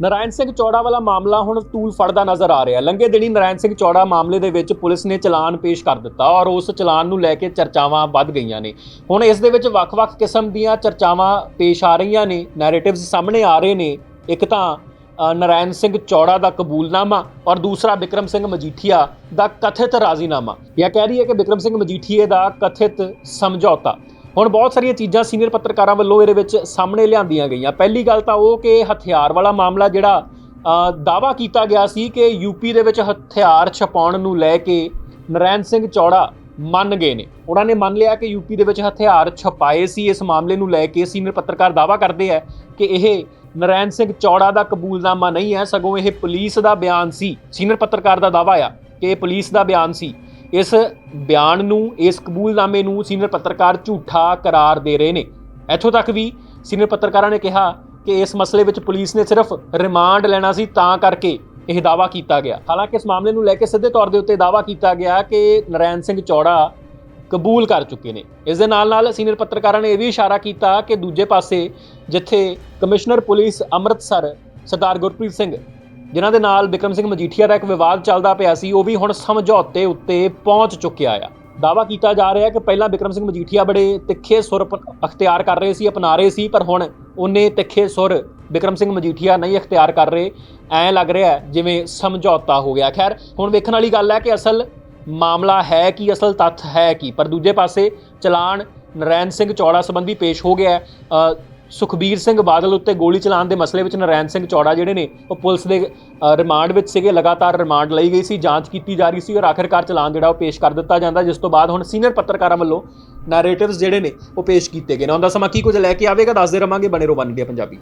ਨਾਰਾਇਣ ਸਿੰਘ ਚੌੜਾ ਵਾਲਾ ਮਾਮਲਾ ਹੁਣ ਤੂਲ ਫੜਦਾ ਨਜ਼ਰ ਆ ਰਿਹਾ ਲੰਘੇ ਦਿਨੀ ਨਾਰਾਇਣ ਸਿੰਘ ਚੌੜਾ ਮਾਮਲੇ ਦੇ ਵਿੱਚ ਪੁਲਿਸ ਨੇ ਚਲਾਨ ਪੇਸ਼ ਕਰ ਦਿੱਤਾ ਔਰ ਉਸ ਚਲਾਨ ਨੂੰ ਲੈ ਕੇ ਚਰਚਾਵਾਂ ਵੱਧ ਗਈਆਂ ਨੇ। ਹੁਣ ਇਸ ਦੇ ਵਿੱਚ ਵੱਖ-ਵੱਖ ਕਿਸਮ ਦੀਆਂ ਚਰਚਾਵਾਂ ਪੇਸ਼ ਆ ਰਹੀਆਂ ਨੇ ਨੈਰੇਟਿਵਸ ਸਾਹਮਣੇ ਆ ਰਹੇ ਨੇ। ਇੱਕ ਤਾਂ ਨਰਾਇਣ ਸਿੰਘ ਚੌੜਾ ਦਾ ਕਬੂਲਨਾਮਾ ਔਰ ਦੂਸਰਾ ਵਿਕਰਮ ਸਿੰਘ ਮਜੀਠੀਆ ਦਾ ਕਥਿਤ ਰਾਜ਼ੀਨਾਮਾ। ਇਹ ਕਹਿ ਰਹੀ ਹੈ ਕਿ ਵਿਕਰਮ ਸਿੰਘ ਮਜੀਠੀਏ ਦਾ ਕਥਿਤ ਸਮਝੌਤਾ। ਹੁਣ ਬਹੁਤ ਸਾਰੀਆਂ ਚੀਜ਼ਾਂ ਸੀਨੀਅਰ ਪੱਤਰਕਾਰਾਂ ਵੱਲੋਂ ਇਹਦੇ ਵਿੱਚ ਸਾਹਮਣੇ ਲਿਆਂਦੀਆਂ ਗਈਆਂ। ਪਹਿਲੀ ਗੱਲ ਤਾਂ ਉਹ ਕਿ ਹਥਿਆਰ ਵਾਲਾ ਮਾਮਲਾ ਜਿਹੜਾ ਦਾਵਾ ਕੀਤਾ ਗਿਆ ਸੀ ਕਿ ਯੂਪੀ ਦੇ ਵਿੱਚ ਹਥਿਆਰ ਛਪਾਉਣ ਨੂੰ ਲੈ ਕੇ ਨਰੈਣ ਸਿੰਘ ਚੌੜਾ ਮੰਨ ਗਏ ਨੇ। ਉਹਨਾਂ ਨੇ ਮੰਨ ਲਿਆ ਕਿ ਯੂਪੀ ਦੇ ਵਿੱਚ ਹਥਿਆਰ ਛਪਾਏ ਸੀ। ਇਸ ਮਾਮਲੇ ਨੂੰ ਲੈ ਕੇ ਸੀਨੀਅਰ ਪੱਤਰਕਾਰ ਦਾਵਾ ਕਰਦੇ ਆ ਕਿ ਇਹ ਨਰੈਣ ਸਿੰਘ ਚੌੜਾ ਦਾ ਕਬੂਲਨਾਮਾ ਨਹੀਂ ਹੈ। ਸਗੋਂ ਇਹ ਪੁਲਿਸ ਦਾ ਬਿਆਨ ਸੀ। ਸੀਨੀਅਰ ਪੱਤਰਕਾਰ ਦਾ ਦਾਵਾ ਆ ਕਿ ਇਹ ਪੁਲਿਸ ਦਾ ਬਿਆਨ ਸੀ। ਇਸ ਬਿਆਨ ਨੂੰ, ਇਸ ਕਬੂਲਨਾਮੇ ਨੂੰ ਸੀਨੀਅਰ ਪੱਤਰਕਾਰ ਝੂਠਾ ਕਰਾਰ ਦੇ ਰਹੇ ਨੇ। ਇੱਥੋਂ ਤੱਕ ਵੀ ਸੀਨੀਅਰ ਪੱਤਰਕਾਰਾਂ ਨੇ ਕਿਹਾ ਕਿ ਇਸ ਮਸਲੇ ਵਿੱਚ ਪੁਲਿਸ ਨੇ ਸਿਰਫ ਰਿਮਾਂਡ ਲੈਣਾ ਸੀ, ਤਾਂ ਕਰਕੇ ਇਹ ਦਾਵਾ ਕੀਤਾ ਗਿਆ। ਹਾਲਾਂਕਿ ਇਸ ਮਾਮਲੇ ਨੂੰ ਲੈ ਕੇ ਸਿੱਧੇ ਤੌਰ ਦੇ ਉੱਤੇ ਦਾਵਾ ਕੀਤਾ ਗਿਆ ਕਿ ਨਰੈਣ ਸਿੰਘ ਚੌੜਾ ਕਬੂਲ ਕਰ ਚੁੱਕੇ ਨੇ। ਇਸ ਦੇ ਨਾਲ ਨਾਲ ਸੀਨੀਅਰ ਪੱਤਰਕਾਰਾਂ ਨੇ ਇਹ ਵੀ ਇਸ਼ਾਰਾ ਕੀਤਾ ਕਿ ਦੂਜੇ ਪਾਸੇ ਜਿੱਥੇ ਕਮਿਸ਼ਨਰ ਪੁਲਿਸ ਅੰਮ੍ਰਿਤਸਰ ਸਰਦਾਰ ਗੁਰਪ੍ਰੀਤ ਸਿੰਘ ਜਿਨ੍ਹਾਂ ਦੇ ਨਾਲ ਵਿਕਰਮ ਸਿੰਘ ਮਜੀਠੀਆ ਦਾ ਇੱਕ ਵਿਵਾਦ ਚੱਲਦਾ ਪਿਆ ਸੀ, ਉਹ ਵੀ ਹੁਣ ਸਮਝੌਤੇ ਉੱਤੇ ਪਹੁੰਚ ਚੁੱਕਿਆ ਆ। ਦਾਵਾ ਕੀਤਾ ਜਾ ਰਿਹਾ ਹੈ ਕਿ ਪਹਿਲਾਂ ਵਿਕਰਮ ਸਿੰਘ ਮਜੀਠੀਆ ਬੜੇ ਤਿੱਖੇ ਸੁਰ ਅਖਤਿਆਰ ਕਰ ਰਹੇ ਸੀ, ਅਪਣਾ ਰਹੇ ਸੀ, ਪਰ ਹੁਣ ਉਹਨੇ ਤਿੱਖੇ ਸੁਰ ਵਿਕਰਮ ਸਿੰਘ ਮਜੀਠੀਆ ਨਹੀਂ ਅਖਤਿਆਰ ਕਰ ਰਹੇ, ਐਂ ਲੱਗ ਰਿਹਾ ਜਿਵੇਂ ਸਮਝੌਤਾ ਹੋ ਗਿਆ। ਖੈਰ, ਹੁਣ ਵੇਖਣ ਵਾਲੀ ਗੱਲ ਹੈ ਕਿ ਅਸਲ ਮਾਮਲਾ ਹੈ ਕਿ, ਅਸਲ ਤੱਥ ਹੈ ਕਿ, ਪਰ ਦੂਜੇ ਪਾਸੇ ਚਲਾਨ ਨਰੈਣ ਸਿੰਘ ਚੌੜਾ ਸੰਬੰਧੀ ਪੇਸ਼ ਹੋ ਗਿਆ ਸੁਖਬੀਰ ਸਿੰਘ ਬਾਦਲ ਉੱਤੇ ਗੋਲੀ ਚਲਾਉਣ ਦੇ ਮਸਲੇ ਵਿੱਚ ਨਰੈਣ ਸਿੰਘ ਚੌੜਾ ਜਿਹੜੇ ਨੇ, ਉਹ ਪੁਲਿਸ ਦੇ ਰਿਮਾਂਡ ਵਿੱਚ ਸੀਗੇ, ਲਗਾਤਾਰ ਰਿਮਾਂਡ ਲਈ ਗਈ ਸੀ, ਜਾਂਚ ਕੀਤੀ ਜਾ ਰਹੀ ਸੀ ਔਰ ਆਖਿਰਕਾਰ ਚਲਾਨ ਜਿਹੜਾ ਉਹ ਪੇਸ਼ ਕਰ ਦਿੱਤਾ ਜਾਂਦਾ, ਜਿਸ ਤੋਂ ਬਾਅਦ ਹੁਣ ਸੀਨੀਅਰ ਪੱਤਰਕਾਰਾਂ ਵੱਲੋਂ ਨੈਰੇਟਿਵਸ ਜਿਹੜੇ ਨੇ, ਉਹ ਪੇਸ਼ ਕੀਤੇ ਗਏ ਨੇ। ਉਹਨਾਂ ਦਾ ਸਮਾਂ ਕੀ ਕੁਝ ਲੈ ਕੇ ਆਵੇਗਾ, ਦੱਸਦੇ ਰਵਾਂਗੇ, ਬਣੇ ਰਹੋ ਵਨ ਇੰਡੀਆ ਪੰਜਾਬੀ।